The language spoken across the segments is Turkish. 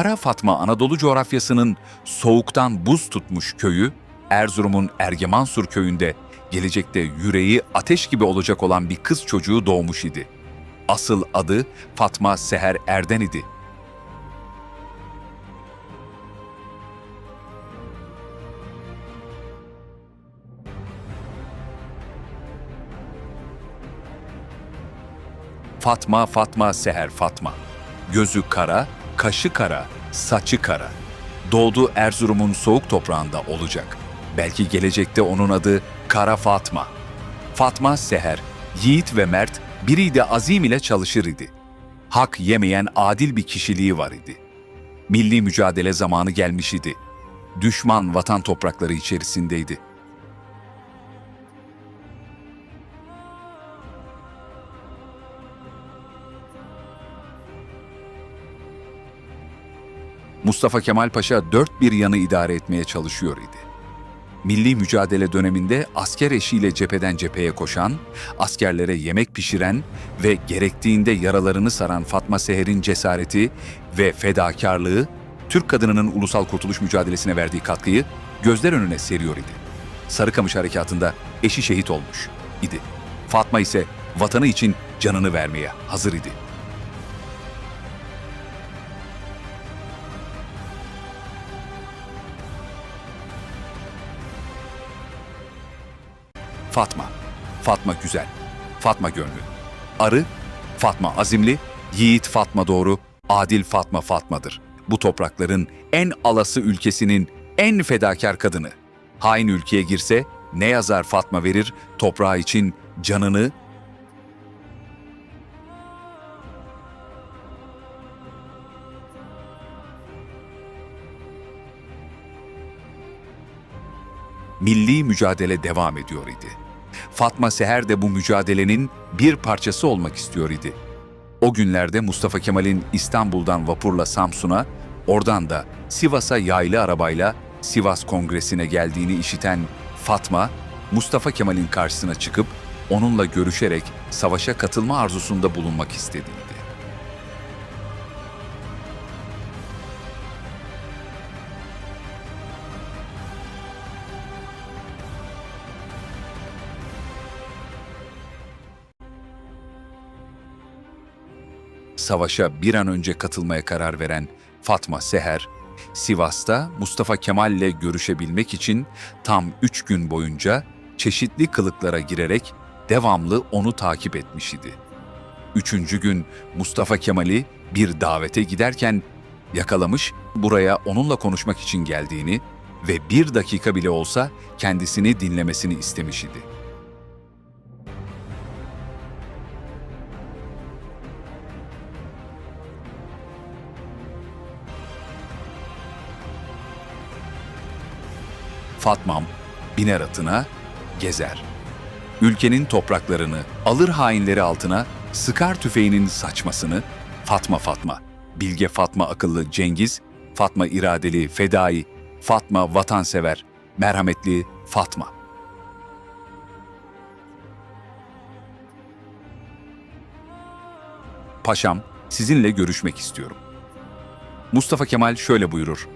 Kara Fatma Anadolu coğrafyasının soğuktan buz tutmuş köyü, Erzurum'un Ergemansur köyünde gelecekte yüreği ateş gibi olacak olan bir kız çocuğu doğmuş idi. Asıl adı Fatma Seher Erden idi. Fatma Fatma Seher Fatma. Gözü kara, kaşı kara, saçı kara. Doğdu Erzurum'un soğuk toprağında olacak. Belki gelecekte onun adı Kara Fatma. Fatma Seher, yiğit ve mert, biriydi azim ile çalışır idi. Hak yemeyen adil bir kişiliği var idi. Milli mücadele zamanı gelmiş idi. Düşman vatan toprakları içerisindeydi. Mustafa Kemal Paşa dört bir yanı idare etmeye çalışıyor idi. Milli mücadele döneminde asker eşiyle cepheden cepheye koşan, askerlere yemek pişiren ve gerektiğinde yaralarını saran Fatma Seher'in cesareti ve fedakarlığı, Türk kadınının ulusal kurtuluş mücadelesine verdiği katkıyı gözler önüne seriyor idi. Sarıkamış Harekatı'nda eşi şehit olmuş idi. Fatma ise vatanı için canını vermeye hazır idi. Fatma. Fatma güzel. Fatma gönlü. Arı, Fatma azimli, yiğit Fatma doğru, adil Fatma Fatma'dır. Bu toprakların en alası ülkesinin en fedakar kadını. Hain ülkeye girse ne yazar Fatma verir toprağı için canını, milli mücadele devam ediyor idi. Fatma Seher de bu mücadelenin bir parçası olmak istiyor idi. O günlerde Mustafa Kemal'in İstanbul'dan vapurla Samsun'a, oradan da Sivas'a yaylı arabayla Sivas Kongresi'ne geldiğini işiten Fatma, Mustafa Kemal'in karşısına çıkıp onunla görüşerek savaşa katılma arzusunda bulunmak istediydi. Savaşa bir an önce katılmaya karar veren Fatma Seher, Sivas'ta Mustafa Kemal ile görüşebilmek için tam üç gün boyunca çeşitli kılıklara girerek devamlı onu takip etmiş idi. Üçüncü gün Mustafa Kemal'i bir davete giderken yakalamış, buraya onunla konuşmak için geldiğini ve bir dakika bile olsa kendisini dinlemesini istemiş idi. Fatmam biner atına, gezer. Ülkenin topraklarını alır hainleri altına, sıkar tüfeğinin saçmasını, Fatma Fatma, bilge Fatma akıllı Cengiz, Fatma iradeli fedai, Fatma vatansever, merhametli Fatma. Paşam, sizinle görüşmek istiyorum. Mustafa Kemal şöyle buyurur.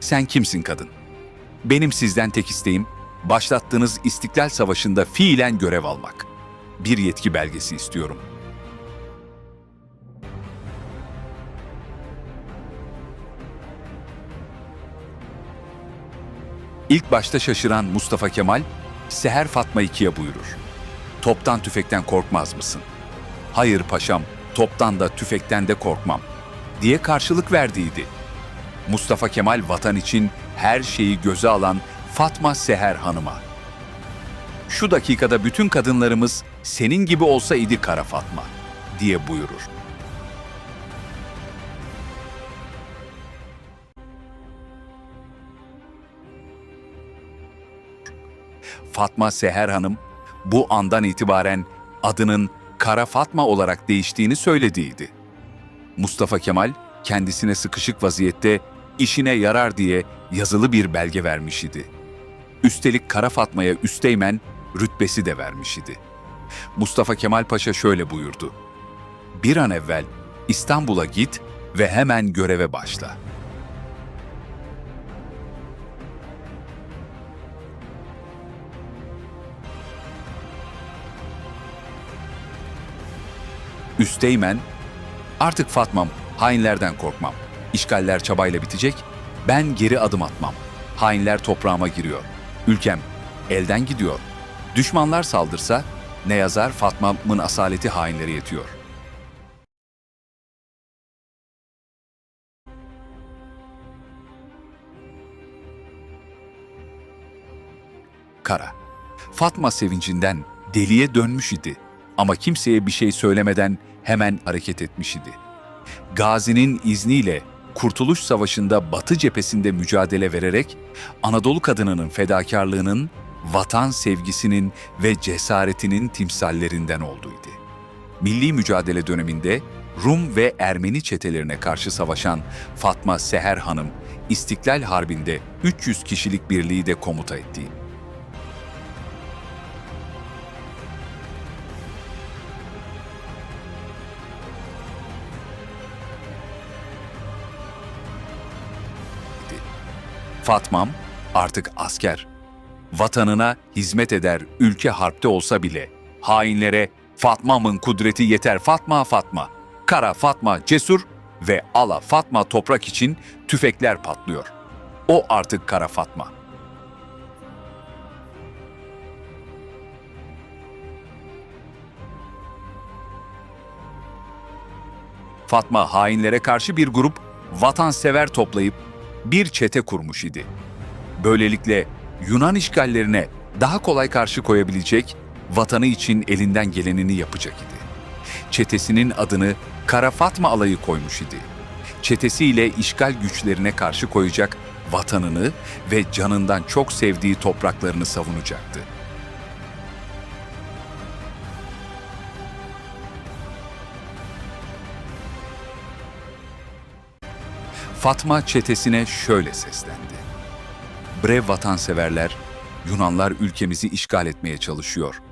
Sen kimsin kadın? Benim sizden tek isteğim, başlattığınız İstiklal Savaşı'nda fiilen görev almak. Bir yetki belgesi istiyorum. İlk başta şaşıran Mustafa Kemal, Seher Fatma ikiye buyurur. Toptan tüfekten korkmaz mısın? Hayır paşam, toptan da tüfekten de korkmam diye karşılık verdiydi. Mustafa Kemal vatan için her şeyi göze alan Fatma Seher Hanım'a. Şu dakikada bütün kadınlarımız senin gibi olsa idi Kara Fatma diye buyurur. Fatma Seher Hanım bu andan itibaren adının Kara Fatma olarak değiştiğini söylediydi. Mustafa Kemal kendisine sıkışık vaziyette işine yarar diye yazılı bir belge vermiş idi. Üstelik Kara Fatma'ya Üsteğmen rütbesi de vermiş idi. Mustafa Kemal Paşa şöyle buyurdu. Bir an evvel İstanbul'a git ve hemen göreve başla. Üsteğmen, artık Fatmam, hainlerden korkmam. İşgaller çabayla bitecek, ben geri adım atmam. Hainler toprağıma giriyor. Ülkem elden gidiyor. Düşmanlar saldırsa ne yazar Fatma'mın asaleti hainlere yetiyor. Kara. Fatma sevincinden deliye dönmüş idi ama kimseye bir şey söylemeden hemen hareket etmiş idi. Gazi'nin izniyle Kurtuluş Savaşı'nda Batı cephesinde mücadele vererek Anadolu kadınının fedakarlığının, vatan sevgisinin ve cesaretinin timsallerinden olduydu. Milli mücadele döneminde Rum ve Ermeni çetelerine karşı savaşan Fatma Seher Hanım, İstiklal Harbi'nde 300 kişilik birliği de komuta etti. Fatmam artık asker. Vatanına hizmet eder ülke harpte olsa bile hainlere Fatmam'ın kudreti yeter Fatma Fatma. Kara Fatma cesur ve ala Fatma toprak için tüfekler patlıyor. O artık Kara Fatma. Fatma hainlere karşı bir grup vatansever toplayıp bir çete kurmuş idi. Böylelikle Yunan işgallerine daha kolay karşı koyabilecek, vatanı için elinden gelenini yapacak idi. Çetesinin adını Kara Fatma Alayı koymuş idi. Çetesiyle işgal güçlerine karşı koyacak vatanını ve canından çok sevdiği topraklarını savunacaktı. Fatma çetesine şöyle seslendi. Bre vatanseverler, Yunanlar ülkemizi işgal etmeye çalışıyor.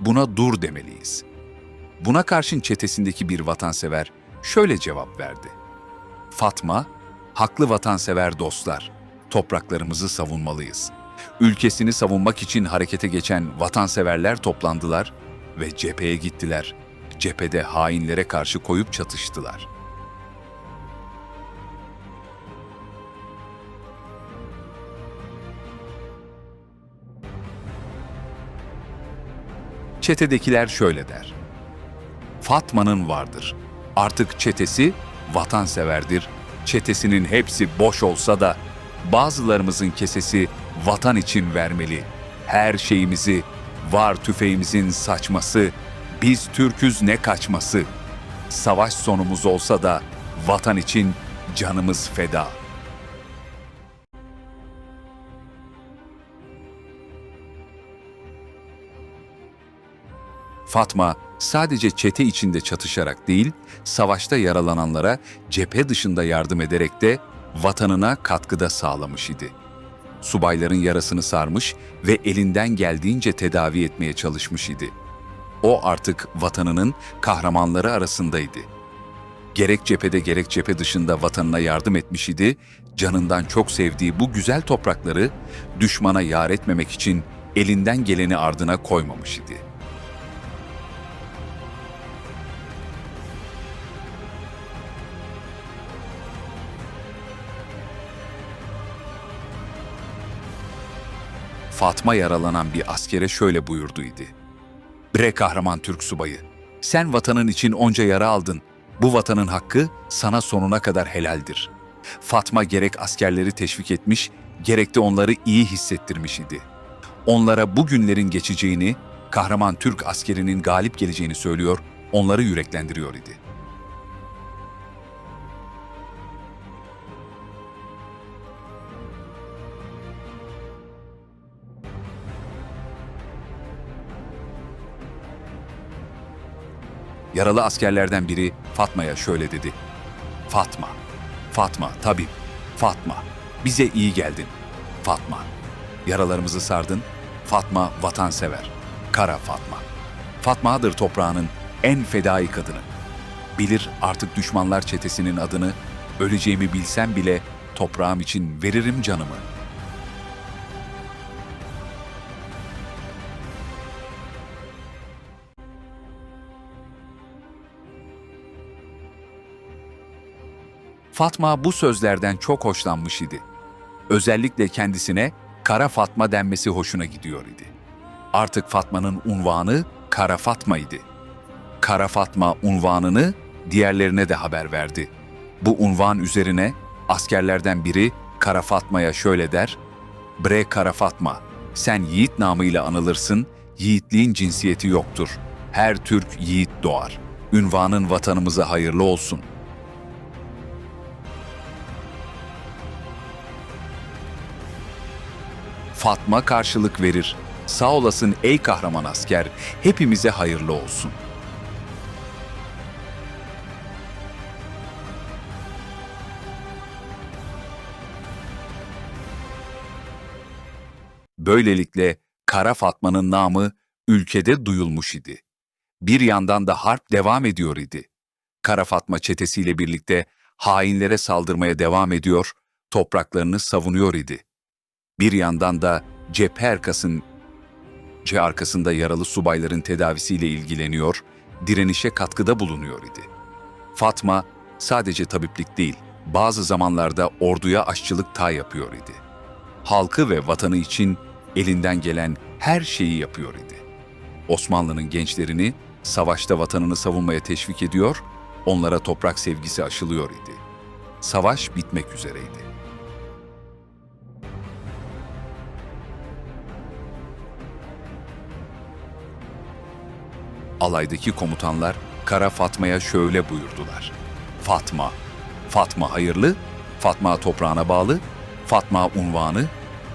Buna dur demeliyiz. Buna karşın çetesindeki bir vatansever şöyle cevap verdi. Fatma, haklı vatansever dostlar, topraklarımızı savunmalıyız. Ülkesini savunmak için harekete geçen vatanseverler toplandılar ve cepheye gittiler. Cephede hainlere karşı koyup çatıştılar.'' Çetedekiler şöyle der. Fatma'nın vardır. Artık çetesi vatanseverdir. Çetesinin hepsi boş olsa da bazılarımızın kesesi vatan için vermeli. Her şeyimizi, var tüfeğimizin saçması, biz Türküz ne kaçması. Savaş sonumuz olsa da vatan için canımız feda.'' Fatma sadece çete içinde çatışarak değil, savaşta yaralananlara cephe dışında yardım ederek de vatanına katkıda sağlamış idi. Subayların yarasını sarmış ve elinden geldiğince tedavi etmeye çalışmış idi. O artık vatanının kahramanları arasındaydı. Gerek cephede gerek cephe dışında vatanına yardım etmiş idi, canından çok sevdiği bu güzel toprakları düşmana yar etmemek için elinden geleni ardına koymamış idi.'' Fatma yaralanan bir askere şöyle buyurduydu. Bre kahraman Türk subayı, sen vatanın için onca yara aldın. Bu vatanın hakkı sana sonuna kadar helaldir. Fatma gerek askerleri teşvik etmiş, gerek de onları iyi hissettirmiş idi. Onlara bu günlerin geçeceğini, kahraman Türk askerinin galip geleceğini söylüyor, onları yüreklendiriyor idi.'' Yaralı askerlerden biri Fatma'ya şöyle dedi. Fatma, Fatma tabip, Fatma, bize iyi geldin. Fatma, yaralarımızı sardın. Fatma vatansever, kara Fatma. Fatma'dır toprağının en fedai kadını. Bilir artık düşmanlar çetesinin adını, öleceğimi bilsem bile toprağım için veririm canımı.'' Fatma bu sözlerden çok hoşlanmış idi. Özellikle kendisine Kara Fatma denmesi hoşuna gidiyor idi. Artık Fatma'nın unvanı Kara Fatma idi. Kara Fatma unvanını diğerlerine de haber verdi. Bu unvan üzerine askerlerden biri Kara Fatma'ya şöyle der, Bre Kara Fatma, sen yiğit namıyla anılırsın, yiğitliğin cinsiyeti yoktur. Her Türk yiğit doğar. Ünvanın vatanımıza hayırlı olsun. Fatma karşılık verir. Sağ olasın ey kahraman asker, hepimize hayırlı olsun. Böylelikle Kara Fatma'nın namı ülkede duyulmuş idi. Bir yandan da harp devam ediyor idi. Kara Fatma çetesiyle birlikte hainlere saldırmaya devam ediyor, topraklarını savunuyor idi. Bir yandan da cephe arkasın, ce arkasında yaralı subayların tedavisiyle ilgileniyor, direnişe katkıda bulunuyor idi. Fatma sadece tabiplik değil, bazı zamanlarda orduya aşçılık ta yapıyor idi. Halkı ve vatanı için elinden gelen her şeyi yapıyor idi. Osmanlı'nın gençlerini savaşta vatanını savunmaya teşvik ediyor, onlara toprak sevgisi aşılıyor idi. Savaş bitmek üzereydi. Alaydaki komutanlar Kara Fatma'ya şöyle buyurdular. Fatma, Fatma hayırlı, Fatma toprağına bağlı, Fatma unvanı,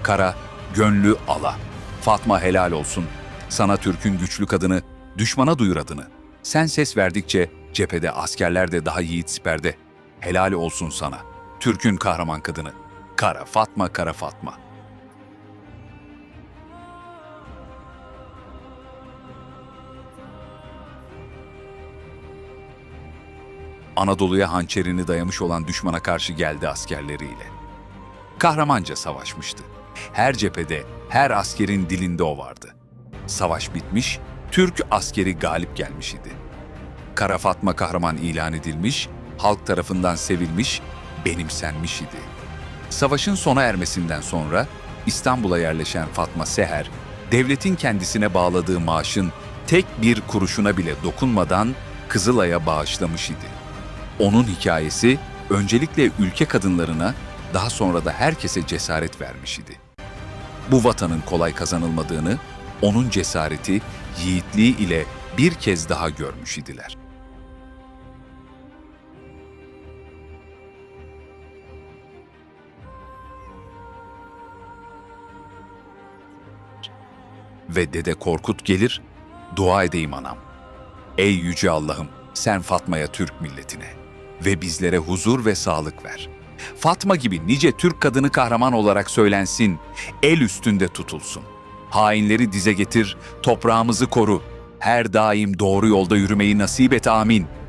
Kara gönlü ala. Fatma helal olsun. Sana Türk'ün güçlü kadını, düşmana duyur adını. Sen ses verdikçe cephede askerler de daha yiğit siperde. Helal olsun sana. Türk'ün kahraman kadını. Kara Fatma, Kara Fatma. Anadolu'ya hançerini dayamış olan düşmana karşı geldi askerleriyle. Kahramanca savaşmıştı. Her cephede, her askerin dilinde o vardı. Savaş bitmiş, Türk askeri galip gelmiş idi. Kara Fatma kahraman ilan edilmiş, halk tarafından sevilmiş, benimsenmiş idi. Savaşın sona ermesinden sonra İstanbul'a yerleşen Fatma Seher, devletin kendisine bağladığı maaşın tek bir kuruşuna bile dokunmadan Kızılay'a bağışlamış idi. Onun hikayesi öncelikle ülke kadınlarına, daha sonra da herkese cesaret vermiş idi. Bu vatanın kolay kazanılmadığını, onun cesareti, yiğitliği ile bir kez daha görmüş idiler. Ve Dede Korkut gelir, dua edeyim anam. Ey yüce Allah'ım, sen Fatma'ya Türk milletine ve bizlere huzur ve sağlık ver. Fatma gibi nice Türk kadını kahraman olarak söylensin, el üstünde tutulsun. Hainleri dize getir, toprağımızı koru. Her daim doğru yolda yürümeyi nasip et amin.''